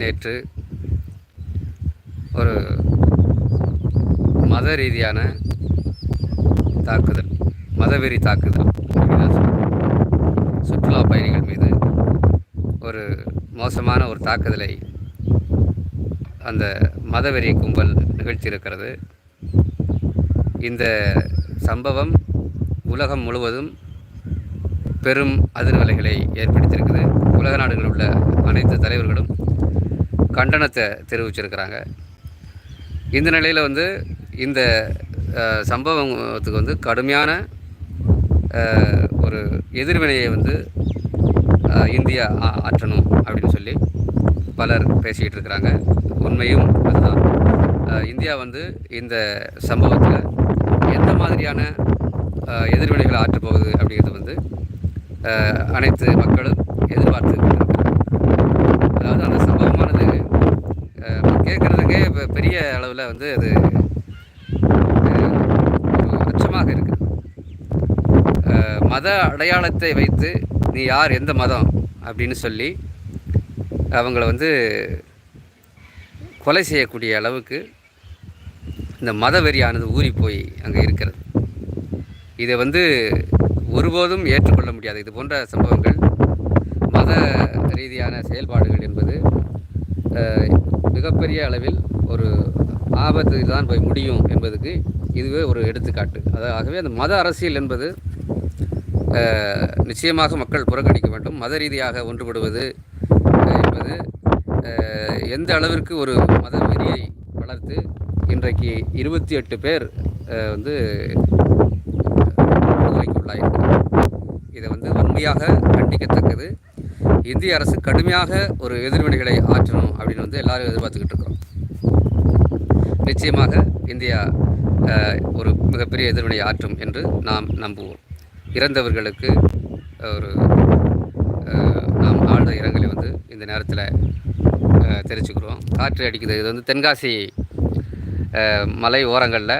நேற்று ஒரு மத ரீதியான தாக்குதல் மதவெறி தாக்குதல் சுற்றுலா பயணிகள் மீது ஒரு மோசமான ஒரு தாக்குதலை அந்த மதவெறி கும்பல் நிகழ்த்தியிருக்கிறது. இந்த சம்பவம் உலகம் முழுவதும் பெரும் அதிர்வலைகளை ஏற்படுத்தியிருக்குது உலக நாடுகளில் உள்ள அனைத்து தலைவர்களும் கண்டனத்தை தெரிவிச்சிருக்கிறாங்க. இந்த நிலையில் வந்து இந்த சம்பவத்துக்கு வந்து கடுமையான ஒரு எதிர்வினையை வந்து இந்தியா ஆ- ஆற்றணும் அப்படின்னு சொல்லி பலர் பேசிகிட்டு இருக்கிறாங்க உண்மையும் அதுதான். இந்தியா வந்து இந்த சம்பவத்தில் எந்த மாதிரியான எதிர்வினைகளை ஆற்றப்போகுது அப்படிங்கிறது வந்து அனைத்து மக்களும் எதிர்பார்த்து கொண்டிருக்கிறாங்க அதாவது அந்த சம்பவமானது அஹ், கேட்குறதுக்கே இப்போ பெரிய அளவில் வந்து அது அச்சமாக இருக்குது மத அடையாளத்தை வைத்து நீ யார் எந்த மதம் அப்படின்னு சொல்லி அவங்கள வந்து கொலை செய்யக்கூடிய அளவுக்கு இந்த மத வெறியானது ஊறி போய் அங்கே இருக்கிறது. இதை வந்து ஒருபோதும் ஏற்றுக்கொள்ள முடியாது. இது போன்ற சம்பவங்கள் மத ரீதியான செயல்பாடுகள் என்பது மிகப்பெரிய அளவில் ஒரு ஆபத்து தான் போய் முடியும் என்பதுக்கு இதுவே ஒரு எடுத்துக்காட்டு. அதாகவே ஆகவே அந்த மத அரசியல் என்பது நிச்சயமாக மக்கள் புறக்கணிக்க வேண்டும். மத ரீதியாக ஒன்றுபடுவது என்பது எந்த அளவிற்கு ஒரு மத வெறியை வளர்த்து இன்றைக்கு இருபத்தி எட்டு பேர் வந்து விடுதலைக்கு உள்ளாயிருக்கிறார் இதை வந்து வன்மையாக கண்டிக்கத்தக்கது. இந்திய அரசு கடுமையாக ஒரு எதிர்வினைகளை ஆற்றணும் அப்படின்னு வந்து எல்லாரும் எதிர்பார்த்துக்கிட்டு இருக்கிறோம். நிச்சயமாக இந்தியா ஒரு மிகப்பெரிய எதிர்வினை ஆற்றும் என்று நாம் நம்புவோம். இறந்தவர்களுக்கு ஒரு நாம் ஆழ்ந்த இரங்கலை வந்து இந்த நேரத்தில் தெரிவிச்சுக்கிறோம். காற்று அடிக்குது. இது வந்து தென்காசி மலை ஓரங்களில்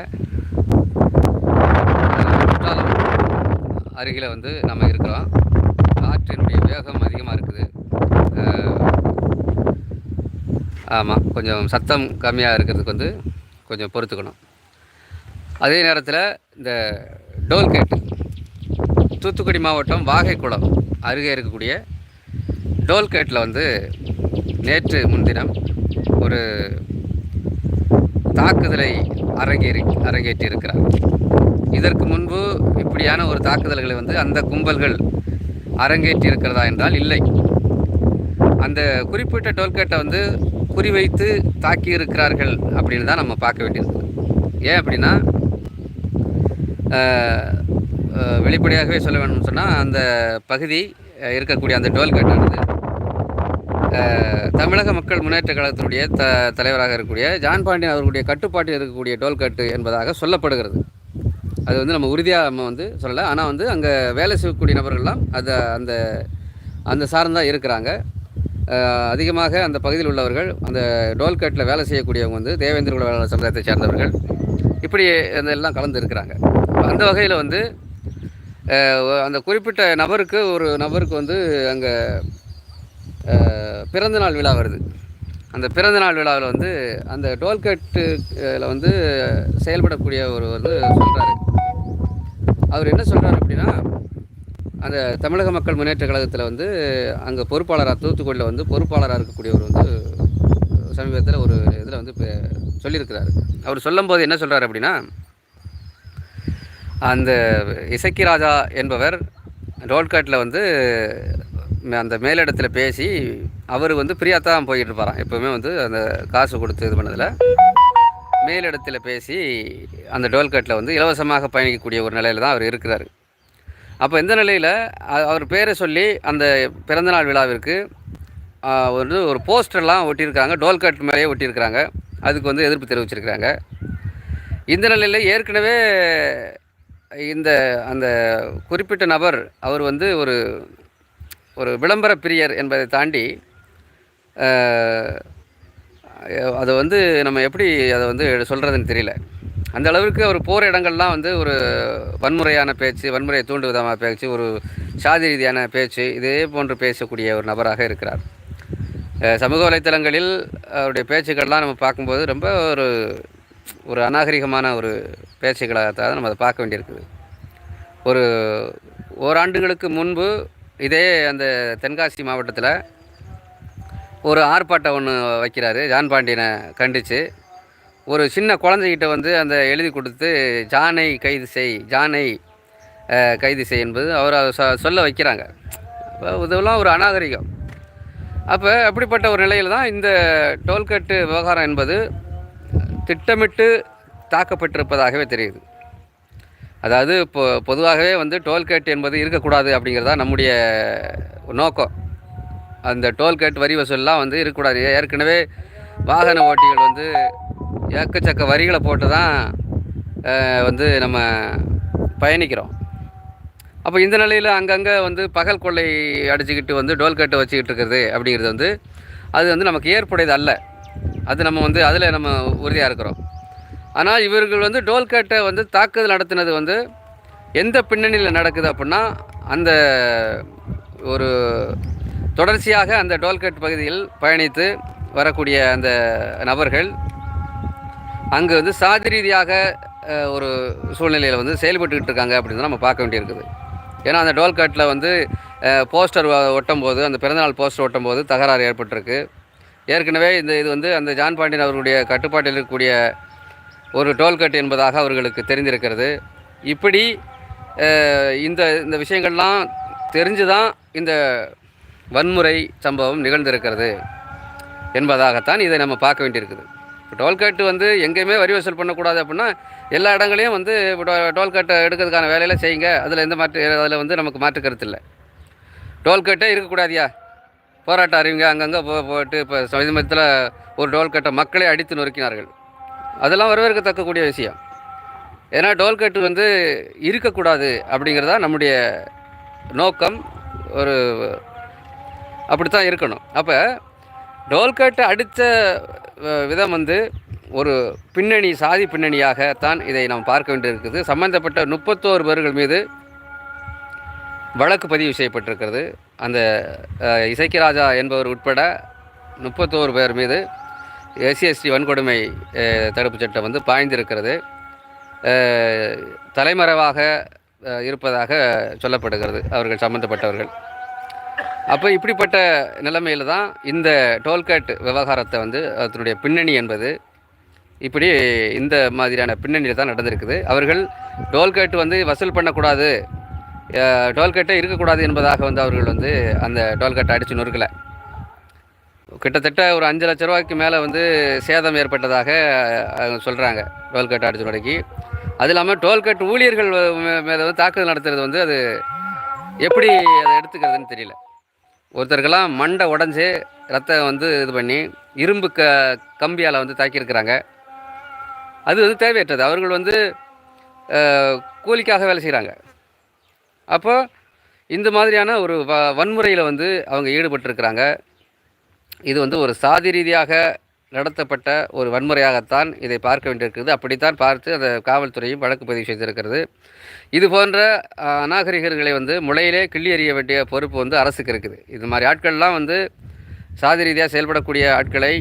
அருகில் வந்து நம்ம இருக்கிறோம். காற்றினுடைய வேகம் அதிகமாக இருக்குது. ஆமாம் கொஞ்சம் சத்தம் கம்மியாக இருக்கிறதுக்கு வந்து கொஞ்சம் பொறுத்துக்கணும். அதே நேரத்தில் இந்த டோல்கேட்டு தூத்துக்குடி மாவட்டம் வாகைக்குளம் அருகே இருக்கக்கூடிய டோல்கேட்டில் வந்து நேற்று முன்தினம் ஒரு தாக்குதலை அரங்கேறி அரங்கேற்றியிருக்கிறார் இதற்கு முன்பு இப்படியான ஒரு தாக்குதல்களை வந்து அந்த கும்பல்கள் அரங்கேற்றி இருக்கிறதா என்றால் இல்லை. அந்த குறிப்பிட்ட டோல்கேட்டை வந்து குறிவைத்து தாக்கி இருக்கிறார்கள் அப்படின்னு தான் நம்ம பார்க்க வேண்டியது ஏன் அப்படின்னா வெளிப்படையாகவே சொல்ல வேணும்னு சொன்னால் அந்த பகுதி இருக்கக்கூடிய அந்த டோல்கேட்டானது தமிழக மக்கள் முன்னேற்ற கழகத்தினுடைய த தலைவராக இருக்கக்கூடிய ஜான் பாண்டியன் அவர்களுடைய கட்டுப்பாட்டில் இருக்கக்கூடிய டோல்கட்டு என்பதாக சொல்லப்படுகிறது. அது வந்து நம்ம உறுதியாக நம்ம வந்து சொல்லலை. ஆனால் வந்து அங்கே வேலை செய்யக்கூடிய நபர்கள்லாம் அதை அந்த அந்த சார்ந்தான் இருக்கிறாங்க. அதிகமாக அந்த பகுதியில் உள்ளவர்கள் அந்த டோல்கட்டில் வேலை செய்யக்கூடியவங்க வந்து தேவேந்திர குல வேளாளர் சமுதாயத்தை சேர்ந்தவர்கள் இப்படி அந்த எல்லாம் கலந்து இருக்கிறாங்க. அந்த வகையில் வந்து அந்த குறிப்பிட்ட நபருக்கு ஒரு நபருக்கு வந்து அங்கே பிறந்தநாள் விழா வருது. அந்த பிறந்தநாள் விழாவில் வந்து அந்த டோல்கேட்டில் வந்து செயல்படக்கூடிய ஒரு வந்து சொல்கிறாரு அவர் என்ன சொல்கிறார் அப்படின்னா அந்த தமிழக மக்கள் முன்னேற்ற கழகத்தில் வந்து அங்கே பொறுப்பாளராக தூத்துக்குடியில் வந்து பொறுப்பாளராக இருக்கக்கூடியவர் வந்து சமீபத்தில் ஒரு இதில் வந்து இப்போ சொல்லியிருக்கிறாரு. அவர் சொல்லும்போது என்ன சொல்கிறார் அப்படின்னா அந்த இசக்கி ராஜா என்பவர் ரோல்காட்டில் வந்து அந்த மேலிடத்தில் பேசி அவர் வந்து ஃப்ரீயாக தான் போயிட்டு இருப்பாராம். எப்போவுமே வந்து அந்த காசு கொடுத்து இது பண்ணதில். மேலிடத்தில் பேசி அந்த டோல்கட்டில் வந்து இலவசமாக பயணிக்கக்கூடிய ஒரு நிலையில் தான் அவர் இருக்கிறார். அப்போ இந்த நிலையில் அவர் பேரை சொல்லி அந்த பிறந்தநாள் விழாவிற்கு வந்து ஒரு போஸ்டர்லாம் ஒட்டியிருக்காங்க டோல்கட் மேலேயே ஒட்டியிருக்கிறாங்க. அதுக்கு வந்து எதிர்ப்பு தெரிவிச்சிருக்கிறாங்க. இந்த நிலையில் ஏற்கனவே இந்த அந்த குறிப்பிட்ட நபர் அவர் வந்து ஒரு ஒரு விளம்பர பிரியர் என்பதை தாண்டி அதை வந்து நம்ம எப்படி அதை வந்து சொல்கிறதுன்னு தெரியல. அந்த அளவுக்கு அவர் போகிற இடங்கள்லாம் வந்து ஒரு வன்முறையான பேச்சு வன்முறையை தூண்டு விதமாக பேச்சு ஒரு சாதி ரீதியான பேச்சு இதே போன்று பேசக்கூடிய ஒரு நபராக இருக்கிறார். சமூக வலைத்தளங்களில் அவருடைய பேச்சுக்கள்லாம் நம்ம பார்க்கும்போது ரொம்ப ஒரு ஒரு அநாகரிகமான ஒரு பேச்சுக்களாக தான் நம்ம அதை பார்க்க வேண்டியிருக்குது. ஒரு ஓராண்டுகளுக்கு முன்பு இதே அந்த தென்காசி மாவட்டத்தில் ஒரு ஆர்ப்பாட்டம் ஒன்று வைக்கிறாரு. ஜான் பாண்டியனை கண்டித்து ஒரு சின்ன குழந்தைகிட்ட வந்து அந்த எழுதி கொடுத்து ஜானை கைது செய் ஜானை கைது செய் என்பது அவர் சொல்ல வைக்கிறாங்க. இதெல்லாம் ஒரு அநாகரிகம். அப்போ அப்படிப்பட்ட ஒரு நிலையில் தான் இந்த டோல்கட்டு விவகாரம் என்பது திட்டமிட்டு தாக்கப்பட்டிருப்பதாகவே தெரியுது. அதாவது இப்போ பொதுவாகவே வந்து டோல்கேட் என்பது இருக்கக்கூடாது அப்படிங்கிறதா நம்முடைய நோக்கம். அந்த டோல்கேட் வரி வசூல்லாம் வந்து இருக்கக்கூடாது. ஏற்கனவே வாகன ஓட்டிகள் வந்து ஏக்கச்சக்க வரிகளை போட்டு தான் வந்து நம்ம பயணிக்கிறோம். அப்போ இந்த நிலையில் அங்கங்கே வந்து பகல் கொள்ளை அடிச்சுக்கிட்டு வந்து டோல்கேட்டை வச்சுக்கிட்டு இருக்கிறது அப்படிங்கிறது வந்து அது வந்து நமக்கு ஏற்புடையது அல்ல. அது நம்ம வந்து அதில் நம்ம உறுதியாக இருக்கிறோம். ஆனால் இவர்கள் வந்து டோல்கேட்டை வந்து தாக்குதல் நடத்தினது வந்து எந்த பின்னணியில் நடக்குது அப்படின்னா அந்த ஒரு தொடர்ச்சியாக அந்த டோல்கேட் பகுதியில் பயணித்து வரக்கூடிய அந்த நபர்கள் அங்கே வந்து சாதி ரீதியாக ஒரு சூழ்நிலையில் வந்து செயல்பட்டுக்கிட்டு இருக்காங்க அப்படின்னு நம்ம பார்க்க வேண்டியிருக்குது. ஏன்னா அந்த டோல்கேட்டில் வந்து போஸ்டர் ஒட்டும் போது அந்த பிறந்தநாள் போஸ்டர் ஒட்டும் போது தகராறு ஏற்பட்டிருக்கு. ஏற்கனவே இந்த இது வந்து அந்த ஜான் பாண்டியன் அவர்களுடைய கட்டுப்பாட்டில் இருக்கக்கூடிய ஒரு டோல்கேட் என்பதாக அவர்களுக்கு தெரிந்திருக்கிறது. இப்படி இந்த இந்த விஷயங்கள்லாம் தெரிஞ்சு தான் இந்த வன்முறை சம்பவம் நிகழ்ந்திருக்கிறது என்பதாகத்தான் இதை நம்ம பார்க்க வேண்டியிருக்குது. இப்போ டோல்கேட்டு வந்து எங்கேயுமே வரி வசூல் பண்ணக்கூடாது அப்படின்னா எல்லா இடங்களையும் வந்து இப்போ டோல்கேட்டை எடுக்கிறதுக்கான வேலையெல்லாம் செய்யுங்க. அதில் எந்த மாற்று அதில் வந்து நமக்கு மாற்று கருத்து இல்லை. டோல்கேட்டே இருக்கக்கூடாதியா? போராட்டம் அறிவிங்க அங்கங்கே போ போட்டு இப்போ சமீபத்தில் ஒரு டோல்கேட்டை மக்களே அடித்து நொறுக்கினார்கள். அதெல்லாம் வரவேற்கத்தக்கக்கூடிய விஷயம். ஏன்னா டோல்கேட்டு வந்து இருக்கக்கூடாது அப்படிங்கிறதா நம்முடைய நோக்கம். ஒரு அப்படித்தான் இருக்கணும். அப்போ டோல்கேட்டை அடித்த விதம் வந்து ஒரு பின்னணி சாதி பின்னணியாகத்தான் இதை நாம் பார்க்க வேண்டியிருக்குது. சம்பந்தப்பட்ட முப்பத்தோரு பேர்கள் மீது வழக்கு பதிவு செய்யப்பட்டிருக்கிறது. அந்த அஹ், இசைக்கு ராஜா என்பவர் உட்பட முப்பத்தோரு பேர் மீது எஸ்சிஎஸ்டி வன்கொடுமை தடுப்புச் சட்டம் வந்து பாய்ந்திருக்கிறது. தலைமறைவாக இருப்பதாக சொல்லப்படுகிறது அவர்கள் சம்பந்தப்பட்டவர்கள். அப்போ இப்படிப்பட்ட நிலைமையில் தான் இந்த டோல்கேட் விவகாரத்தை வந்து அதனுடைய பின்னணி என்பது இப்படி இந்த மாதிரியான பின்னணியில் தான் நடந்திருக்குது. அவர்கள் டோல்கேட் வந்து வசூல் பண்ணக்கூடாது அஹ், டோல்கேட்டே இருக்கக்கூடாது என்பதாக வந்து அவர்கள் வந்து அந்த டோல்கேட்டை அடித்து நொறுக்கலை. கிட்டத்தட்ட ஒரு அஞ்சு லட்ச ரூபாய்க்கு மேலே வந்து சேதம் ஏற்பட்டதாக சொல்கிறாங்க டோல்கேட் அடிச்சு நொறுக்கி. அது இல்லாமல் டோல்கேட் ஊழியர்கள் மேலே வந்து தாக்குதல் நடத்துறது வந்து அது எப்படி அதை எடுத்துக்கிறதுன்னு தெரியல. ஒருத்தருக்கெல்லாம் மண்டை உடஞ்சி ரத்தம் வந்து இது பண்ணி இரும்பு க கம்பியால் வந்து தாக்கியிருக்கிறாங்க. அது வந்து தேவையற்றது. அவர்கள் வந்து கூலிக்காக வேலை செய்கிறாங்க அப்போ இந்த மாதிரியான ஒரு வ வன்முறையில் வந்து அவங்க ஈடுபட்டிருக்கிறாங்க. இது வந்து ஒரு சாதி ரீதியாக நடத்தப்பட்ட ஒரு வன்முறையாகத்தான் இதை பார்க்க வேண்டியிருக்கிறது. அப்படித்தான் பார்த்து அந்த காவல்துறையும் வழக்கு பதிவு செய்திருக்கிறது. இது போன்ற அநாகரிகர்களை வந்து முளையிலே கிள்ளி எறிய வேண்டிய பொறுப்பு வந்து அரசுக்கு இருக்குது. இது மாதிரி ஆட்கள்லாம் வந்து சாதி ரீதியாக செயல்படக்கூடிய ஆட்களை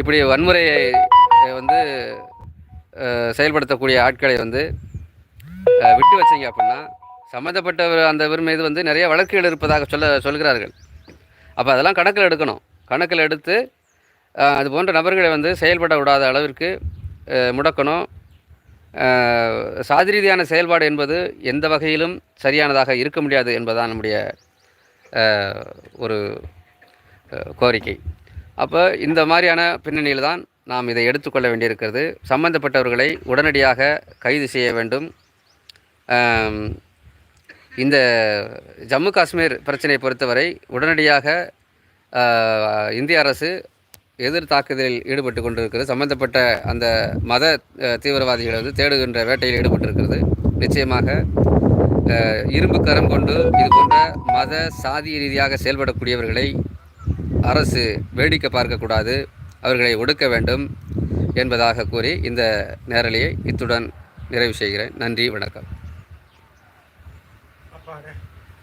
இப்படி வன்முறையை வந்து செயல்படுத்தக்கூடிய ஆட்களை வந்து விட்டு வச்சீங்க அப்படின்னா சம்மந்தப்பட்ட அந்த மீது வந்து நிறைய வழக்குகள் இருப்பதாக சொல்ல சொல்கிறார்கள். அப்போ அதெல்லாம் கணக்கில் எடுக்கணும். கணக்கில் எடுத்து அது போன்ற நபர்களை வந்து செயல்பட விடாத அளவிற்கு முடக்கணும். சாதி ரீதியான செயல்பாடு என்பது எந்த வகையிலும் சரியானதாக இருக்க முடியாது என்பதுதான் நம்முடைய ஒரு கோரிக்கை. அப்போ இந்த மாதிரியான பின்னணியில் தான் நாம் இதை எடுத்துக்கொள்ள வேண்டியிருக்கிறது. சம்பந்தப்பட்டவர்களை உடனடியாக கைது செய்ய வேண்டும். இந்த ஜம்மு காஷ்மீர் பிரச்சனையை பொறுத்தவரை உடனடியாக இந்திய அரசு எதிர் தாக்குதலில் ஈடுபட்டு கொண்டிருக்கிறது. சம்பந்தப்பட்ட அந்த மத தீவிரவாதிகளை வந்து தேடுகின்ற வேட்டையில் ஈடுபட்டிருக்கிறது. நிச்சயமாக இரும்பு கரம் கொண்டு இது போன்ற மத சாதி ரீதியாக செயல்படக்கூடியவர்களை அரசு வேடிக்கை பார்க்கக்கூடாது அவர்களை ஒடுக்க வேண்டும் என்பதாக கூறி இந்த நேரலையை இத்துடன் நிறைவு செய்கிறேன். நன்றி வணக்கம்.